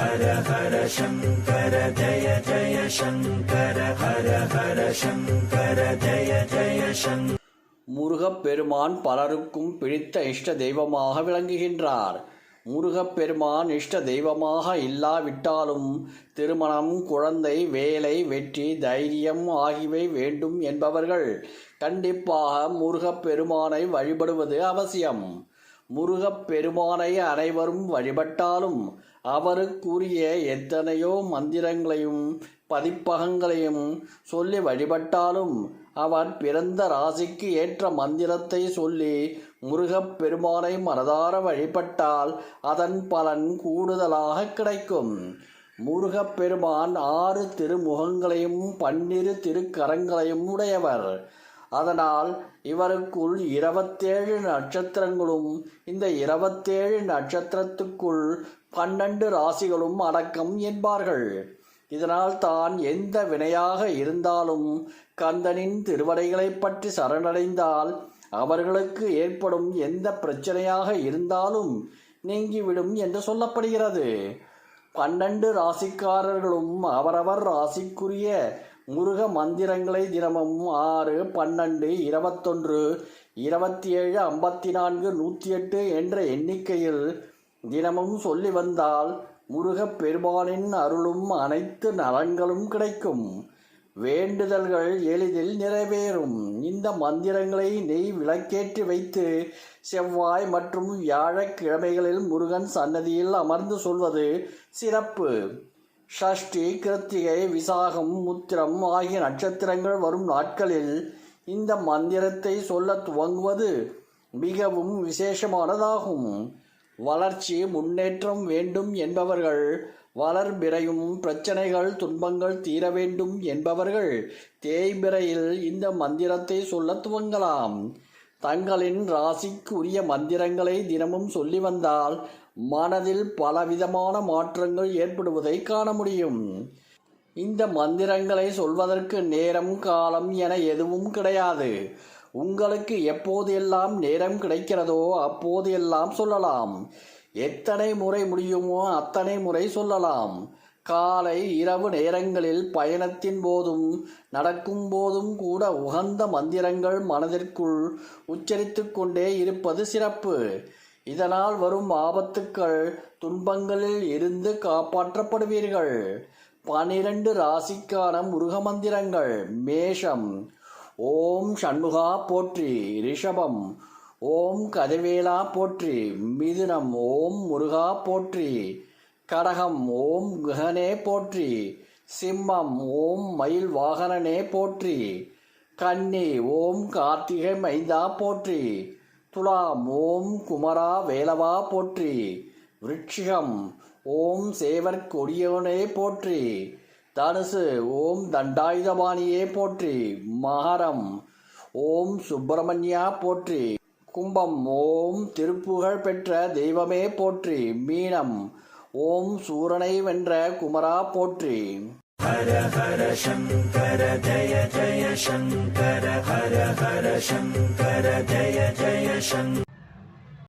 ஹர ஹர சங்கர ஜய ஜய சங்கர ஹர ஹர சங்கர ஜய ஜய சங்கர முருகப்பெருமான் பலருக்கும் பிடித்த இஷ்ட தெய்வமாக விளங்குகின்றார். முருகப்பெருமான் இஷ்ட தெய்வமாக இல்லாவிட்டாலும் திருமணம் குழந்தை வேலை வெற்றி தைரியம் ஆகியவை வேண்டும் என்பவர்கள் கண்டிப்பாக முருகப்பெருமானை வழிபடுவது அவசியம். முருகப்பெருமானை அனைவரும் வழிபட்டாலும் அவருக்குரிய எத்தனையோ மந்திரங்களையும் பதிப்பகங்களையும் சொல்லி வழிபட்டாலும் அவர் பிறந்த ராசிக்கு ஏற்ற மந்திரத்தை சொல்லி முருகப் பெருமானை மனதார வழிபட்டால் அதன் பலன் கூடுதலாக கிடைக்கும். முருகப் பெருமான் ஆறு திருமுகங்களையும் பன்னிரு திருக்கரங்களையும் உடையவர். அதனால் இவருக்குள் இருபத்தேழு நட்சத்திரங்களும் இந்த இருபத்தேழு நட்சத்திரத்துக்குள் பன்னெண்டு ராசிகளும் அடக்கம் என்பார்கள். இதனால் தான் எந்த வினையாக இருந்தாலும் கந்தனின் திருவடைகளைப் பற்றி சரணடைந்தால் அவர்களுக்கு ஏற்படும் எந்த பிரச்சனையாக இருந்தாலும் நீங்கிவிடும் என்று சொல்லப்படுகிறது. பன்னெண்டு ராசிக்காரர்களும் அவரவர் ராசிக்குரிய முருக மந்திரங்களை தினமும் ஆறு பன்னெண்டு இருபத்தொன்று இருபத்தி ஏழு ஐம்பத்தி நான்கு நூற்றி எட்டு என்ற எண்ணிக்கையில் தினமும் சொல்லி வந்தால் முருகப் பெருமானின் அருளும் அனைத்து நலன்களும் கிடைக்கும். வேண்டுதல்கள் எளிதில் நிறைவேறும். இந்த மந்திரங்களை நெய் விளக்கேற்றி வைத்து செவ்வாய் மற்றும் வியாழக்கிழமைகளில் முருகன் சன்னதியில் அமர்ந்து சொல்வது சிறப்பு. ஷஷ்டி கிருத்திகை விசாகம் முத்திரம் ஆகிய நட்சத்திரங்கள் வரும் நாட்களில் இந்த மந்திரத்தை சொல்ல துவங்குவது மிகவும் விசேஷமானதாகும். வளர்ச்சி முன்னேற்றம் வேண்டும் என்பவர்கள் வளர்பிறையும் பிரச்சனைகள் துன்பங்கள் தீர வேண்டும் என்பவர்கள் தேய்பிறையில் இந்த மந்திரத்தை சொல்ல துவங்கலாம். தங்களின் ராசிக்குரிய மந்திரங்களை தினமும் சொல்லி வந்தால் மனதில் பலவிதமான மாற்றங்கள் ஏற்படுவதை காண முடியும். இந்த மந்திரங்களை சொல்வதற்கு நேரம் காலம் என எதுவும் கிடையாது. உங்களுக்கு எப்போதெல்லாம் நேரம் கிடைக்கிறதோ அப்போதெல்லாம் சொல்லலாம். எத்தனை முறை முடியுமோ அத்தனை முறை சொல்லலாம். காலை இரவு நேரங்களில் பயணத்தின் போதும் நடக்கும் போதும் கூட உகந்த மந்திரங்கள் மனதிற்குள் உச்சரித்து கொண்டே இருப்பது சிறப்பு. இதனால் வரும் ஆபத்துக்கள் துன்பங்களில் இருந்து காப்பாற்றப்படுவீர்கள். பனிரெண்டு ராசிக்கான முருக மந்திரங்கள். மேஷம். ஓம் சண்முகா போற்றி. ரிஷபம். ஓம் கதிவேலா போற்றி. மிதுனம். ஓம் முருகா போற்றி. கடகம் ஓம் குஹனே போற்றி சிம்மம் ஓம் மயில் வாகனனே போற்றி கன்னி ஓம் கார்த்திகை மைந்தா போற்றி துலாம் ஓம் குமரா வேலவா போற்றி விருட்சிகம் ஓம் சேவர் கொடியவனே போற்றி தனுசு ஓம் தண்டாயுதபாணியே போற்றி மகரம் ஓம் சுப்பிரமணியா போற்றி கும்பம் ஓம் திருப்புகழ் பெற்ற தெய்வமே போற்றி மீனம் ஓம் சூரனை வென்ற குமரா போற்றி. ஹர ஹர சங்கர ஜய ஜய சங்கர ஹர ஹர சங்கர ஜய ஜய சங்கர.